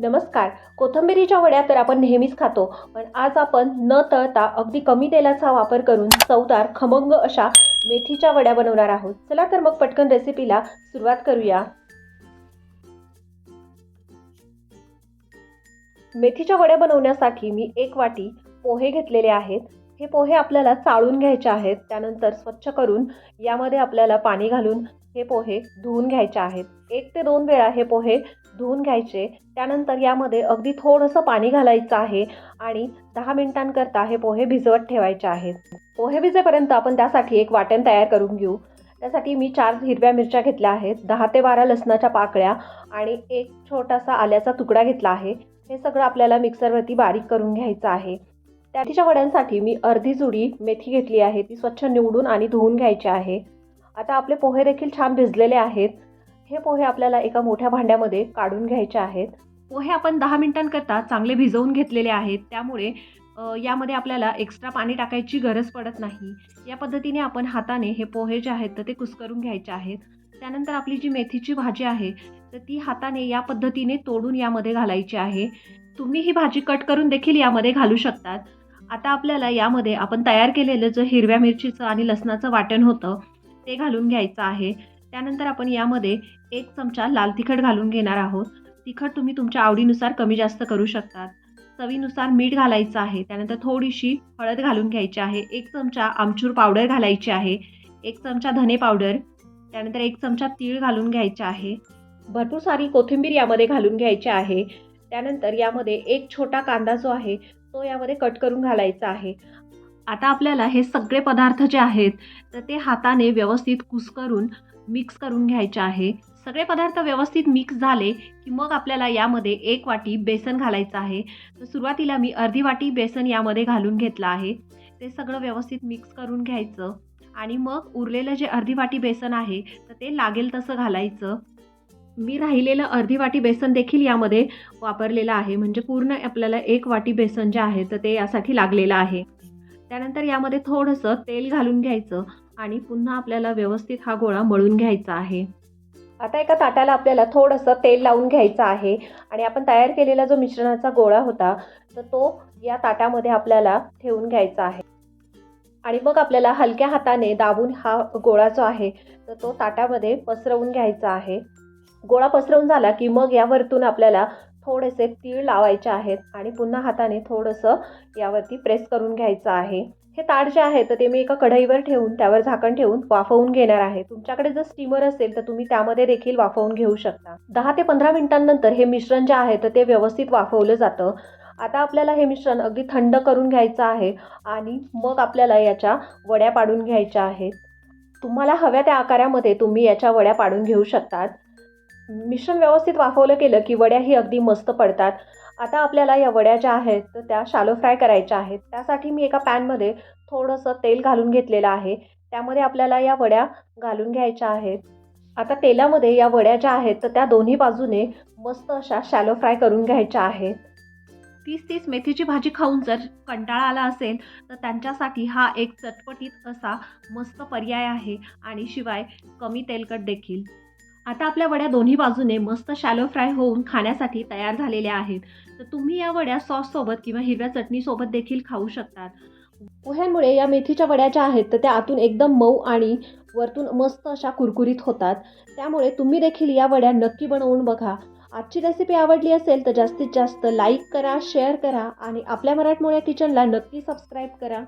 नमस्कार. कोथिंबिरीच्या वड्या तर आपण नेहमीच खातो पण आज आपण न तळता अगदी कमी तेलाचा वापर करून चवदार खमंग अशा मेथीच्या वड्या बनवणार आहोत. चला तर मग पटकन रेसिपीला सुरुवात करूया. मेथीच्या वड्या बनवण्यासाठी मी एक वाटी पोहे घेतलेले आहेत. हे पोहे आपल्याला चाळून घ्यायचे आहेत. त्यानंतर स्वच्छ करून यामध्ये आपल्याला पाणी घालून हे पोहे धुवून घ्यायचे आहेत. एक ते दोन वेळा हे पोहे धुवून घ्यायचे. त्यानंतर यामध्ये अगदी थोडंसं पाणी घालायचं आहे आणि दहा मिनिटांकरता हे पोहे भिजवत ठेवायचे आहेत. पोहे भिजेपर्यंत आपण त्यासाठी एक वाटण तयार करून घेऊ. त्यासाठी मी चार हिरव्या मिरच्या घेतल्या आहेत दहा ते बारा लसणाच्या पाकळ्या आणि एक छोटासा आल्याचा तुकडा घेतला आहे. हे सगळं आपल्याला मिक्सरवरती बारीक करून घ्यायचं आहे. त्याच्या वड्यांसाठी मी अर्धी जुडी मेथी घेतली आहे. ती स्वच्छ निवडून आणि धुवून घ्यायची आहे. आता आपले पोहे देखील छान भिजलेले आहेत. हे पोहे आपल्याला एका मोठ्या भांड्यामध्ये काढून घ्यायचे आहेत. पोहे आपण दहा मिनिटांकरता चांगले भिजवून घेतलेले आहेत. त्यामुळे यामध्ये आपल्याला एक्स्ट्रा पाणी टाकायची गरज पडत नाही. या पद्धतीने आपण हाताने हे पोहे जे आहेत तर ते कुस्करून घ्यायचे आहेत. त्यानंतर आपली जी मेथीची भाजी आहे तर ती हाताने या पद्धतीने तोडून यामध्ये घालायची आहे. तुम्ही ही भाजी कट करून देखील यामध्ये घालू शकतात. आता आपल्याला यामध्ये आपण तयार केलेलं जे हिरव्या मिरचीचं आणि लसणाचं वाटण होतं ते घालून घ्यायचं आहे. त्यानंतर आपण यामध्ये एक चमचा लाल तिखट घालून घेणार आहोत. तिखट तुम्ही तुमच्या आवडीनुसार कमी जास्त करू शकतात. चवीनुसार मीठ घालायचं आहे. त्यानंतर थोडीशी हळद घालून घ्यायची आहे. एक चमचा आमचूर पावडर घालायची आहे. एक चमचा धने पावडर. त्यानंतर एक चमचा तीळ घालून घ्यायचा आहे. भरपूर सारी कोथिंबीर यामध्ये घालून घ्यायची आहे. त्यानंतर यामध्ये एक छोटा कांदा जो आहे तो यामध्ये कट करून घालायचा आहे. आता आपल्याला हे सगळे पदार्थ जे आहेत तर ते हाताने व्यवस्थित कुस्करून मिक्स करून घ्यायच्या आहे. सगळे पदार्थ व्यवस्थित मिक्स झाले की मग आपल्याला यामध्ये एक वाटी बेसन घालायचं आहे. तर सुरुवातीला मी अर्धी वाटी बेसन यामध्ये घालून घेतलं आहे. ते सगळं व्यवस्थित मिक्स करून घ्यायचं. आणि मग उरलेलं जे अर्धी वाटी बेसन आहे तर ते लागेल तसं घालायचं. मी राहिलेलं अर्धी वाटी बेसन देखील यामध्ये वापरलेलं आहे. म्हणजे पूर्ण आपल्याला एक वाटी बेसन जे आहे तर ते यासाठी लागलेलं आहे. त्यानंतर यामध्ये थोडंसं तेल घालून घ्यायचं. आणि पुन्हा आपल्याला व्यवस्थित हा गोळा मळून घ्यायचा आहे. आता एका ताटाला आपल्याला थोडंसं तेल लावून घ्यायचं आहे आणि आपण तयार केलेला जो मिश्रणाचा गोळा होता तर तो या ताटामध्ये आपल्याला ठेवून घ्यायचा आहे. आणि मग आपल्याला हलक्या हाताने दाबून हा गोळा जो आहे तर तो ताटामध्ये पसरवून घ्यायचा आहे. गोळा पसरवून झाला की मग यावरतून आपल्याला थोडेसे तीळ लावायचे आहेत आणि पुन्हा हाताने थोडंसं यावरती प्रेस करून घ्यायचं आहे. हे ताट जे आहे तर ते मी एका कढईवर ठेवून त्यावर झाकण ठेवून वाफवून घेणार आहे. तुमच्याकडे जर स्टीमर असेल तर तुम्ही त्यामध्ये देखील वाफवून घेऊ शकता. दहा ते पंधरा मिनिटांनंतर हे मिश्रण जे आहे तर ते व्यवस्थित वाफवलं जातं. आता आपल्याला हे मिश्रण अगदी थंड करून घ्यायचं आहे आणि मग आपल्याला याच्या वड्या पाडून घ्यायच्या आहेत. तुम्हाला हव्या त्या आकारामध्ये तुम्ही याच्या वड्या पाडून घेऊ शकतात. मिश्रण व्यवस्थित वाफवलं केलं की वड्याही अगदी मस्त पडतात. आता आपल्याला या वड्या ज्या आहेत तर त्या शालो फ्राय करायच्या आहेत. त्यासाठी मी एका पॅनमध्ये थोडंसं तेल घालून घेतलेलं आहे. त्यामध्ये आपल्याला या वड्या घालून घ्यायच्या आहेत. आता तेलामध्ये या वड्या ज्या आहेत तर त्या दोन्ही बाजूने मस्त अशा शॅलो फ्राय करून घ्यायच्या आहेत. तीस तीस मेथीची भाजी खाऊन जर कंटाळा आला असेल तर त्यांच्यासाठी हा एक चटपटीत असा मस्त पर्याय आहे. आणि शिवाय कमी तेलकट देखील. आता आपल्या वड्या दोन्ही बाजूने मस्त शॅलो फ्राय होऊन खाण्यासाठी तयार झालेल्या आहेत. तर तुम्ही या वड्या सॉससोबत किंवा हिरव्या चटणीसोबत देखील खाऊ शकतात. पोह्यांमुळे या मेथीच्या वड्या ज्या आहेत तर त्या आतून एकदम मऊ आणि वरतून मस्त अशा कुरकुरीत होतात. त्यामुळे तुम्ही देखील या वड्या नक्की बनवून बघा. आजची रेसिपी आवडली असेल तर जास्तीत जास्त लाईक करा शेअर करा आणि आपल्या मराठमोळ्या किचनला नक्की सबस्क्राईब करा.